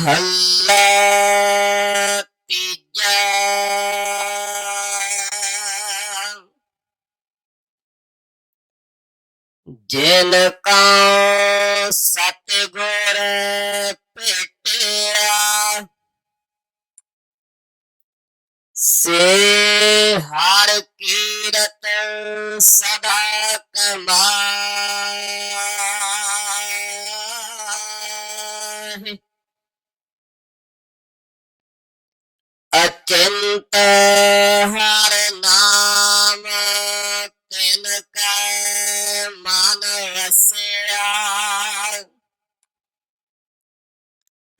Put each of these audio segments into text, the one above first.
ਮਹੱਲਾ ਤੀਜਾ ਜਿਨ ਕਾ ਸਤਿਗੁਰ ਭੇਟਿਆ ਸੇ ਹਰ ਕੀਰਤ ਸਦਾ ਕਮਾਏ ਅਚੰਤ ਹਰ ਨਾਮ ਤਿਨ ਕੈ ਮਨ ਵਸਿਆ।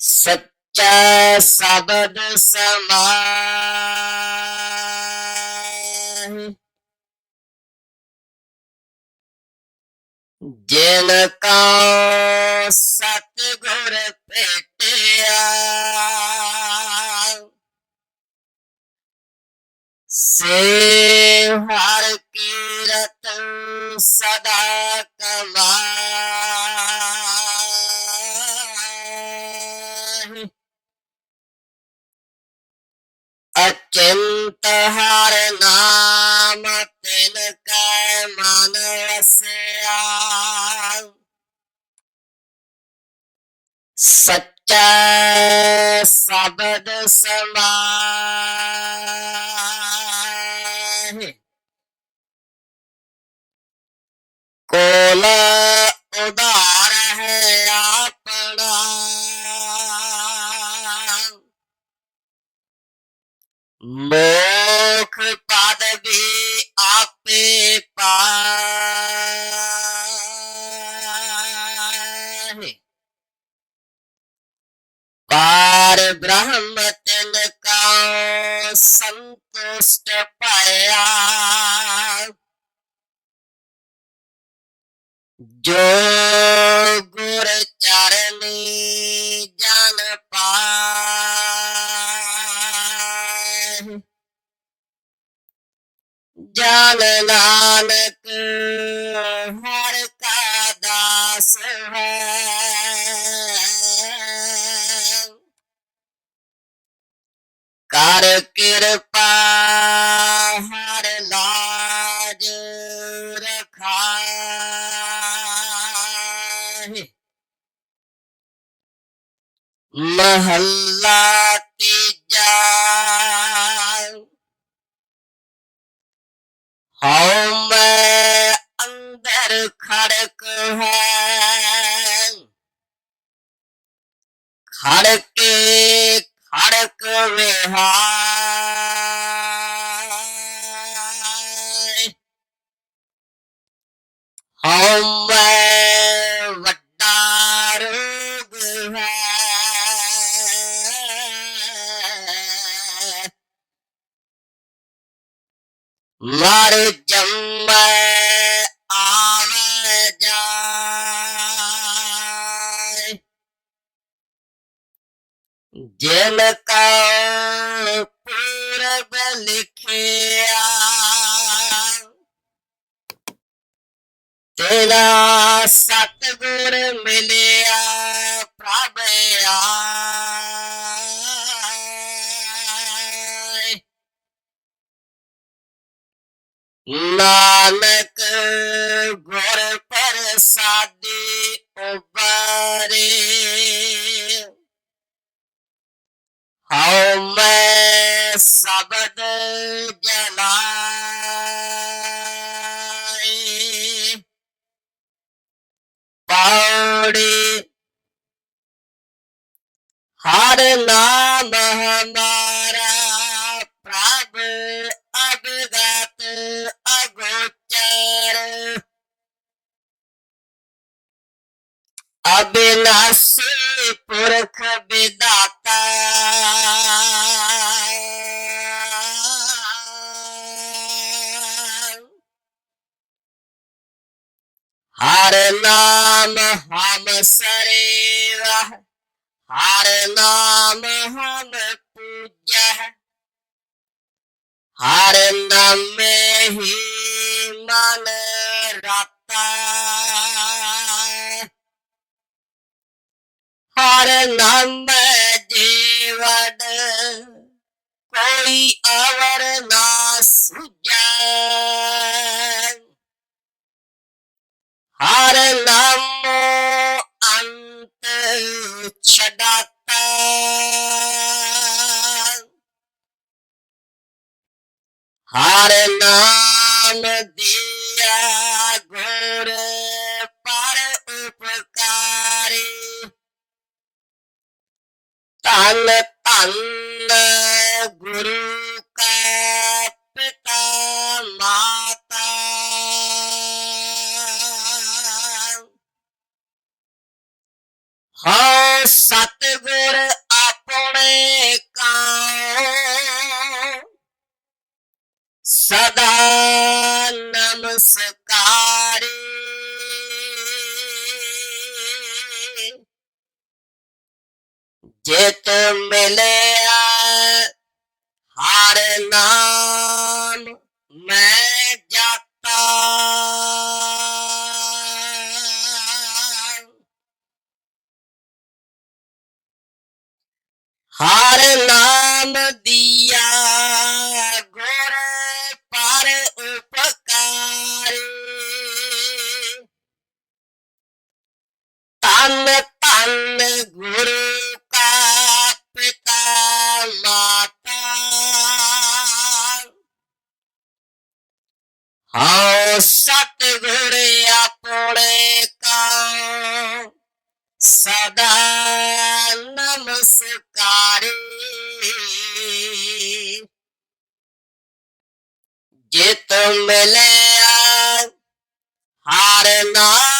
ਸੱਚਾ ਸ਼ਬਦ ਸਮਾਏ ਜਿਨ ਕਾ ਸਤਿਗੁਰ ਭੇਟਿਆ ਸੇ ਹਰ ਕੀਰਤ ਸਦਾ ਕਮਾਏ ਅਚੰਤ ਹਰ ਨਾਮ ਤਿਨ ਕੈ ਮਨ ਵਸਿਆ। ਸੱਚਾ ਸ਼ਬਦ ਸਮਾਏ उदार है अपना मोख पद भी आपे पार पार ब्रह्म तिन का संतुष्ट पाया। ਜੋ ਗੁਰ ਚਰਨੀ ਜਨ ਪਾਏ। ਜਨ ਨਾਨਕ ਹਰ ਕਾ ਦਾਸ ਹੈ। ਕਰ ਕਿਰਪਾ ਮਹੱਲਾ ਤੀਜਾ। ਹਉ ਮੈਂ ਅੰਦਰ ਖੜਕ ਹੈ। ਖੜਕ ਮਰ ਜੰਮੈ ਆਵੈ ਜਾਇ ਜਿਨ ਕਾ ਪੂਰਬ ਲਿਖਿਆ ਤੇਰਾ ਸਤਿਗੁਰ ਮਿਲਿਆ ਪ੍ਰਭ ਆਏ। ਨਾਨਕ ਗੁਰ ਪ੍ਰਸਾਦੀ ਉਬਾਰੇ। ਹਉ ਮੈਂ ਸ਼ਬਦ ਜਲਾਈ। ਪੌੜੀ ਹਰ ਨਾਮ ਹਮਾਰਾ ਅਬਿਨਾਸੀ ਪੁਰਖ ਵਿਦਾਤਾ ਹਰ ਨਾਮ ਹਮ ਸਰੇਵਾ ਹਰ ਨਾਮ ਹਮ ਪੂਜੈ। ਹਰ ਨਾਮੇ ਹੀ ਮਨ ਰਤਾ। ਹਰ ਨਾਮ ਜੀਵਨ। ਕੋਈ ਅਵਰ ਨਾ ਸੁਝੈ। ਹਰ ਨਾਮੋ ਅੰਤ ਛਡਾਤਾ। ਹਰ ਨਾਮ ਦਿਆ ਗੁਰ ਧੰਨ ਧੰਨ ਗੁਰੂ ਕਾ ਪਿਤਾ ਮਾਤਾ। ਹਾਂ ਸਤਿਗੁਰ ਆਪਣੇ ਕਾ ਸਦਾ ਨਮਸਕਾਰੀ। ਜਿਤ ਮਿਲਿਆ ਹਰ ਨਾਮ ਮੈਂ ਜਾਤਾ। ਹਰ ਨਾਮ ਦਿਆ ਗੁਰ ਪਰ ਉਪਕਾਰ। ਤਨ ਤਨ ਗੁਰੂ ਹਉ ਸਤਿਗੁਰ ਆਪਣੇ ਕਾ ਸਦਾ ਨਮਸਕਾਰੀ। ਜਿਤ ਮਿਲਿਆ ਹਰ ਨਾਮ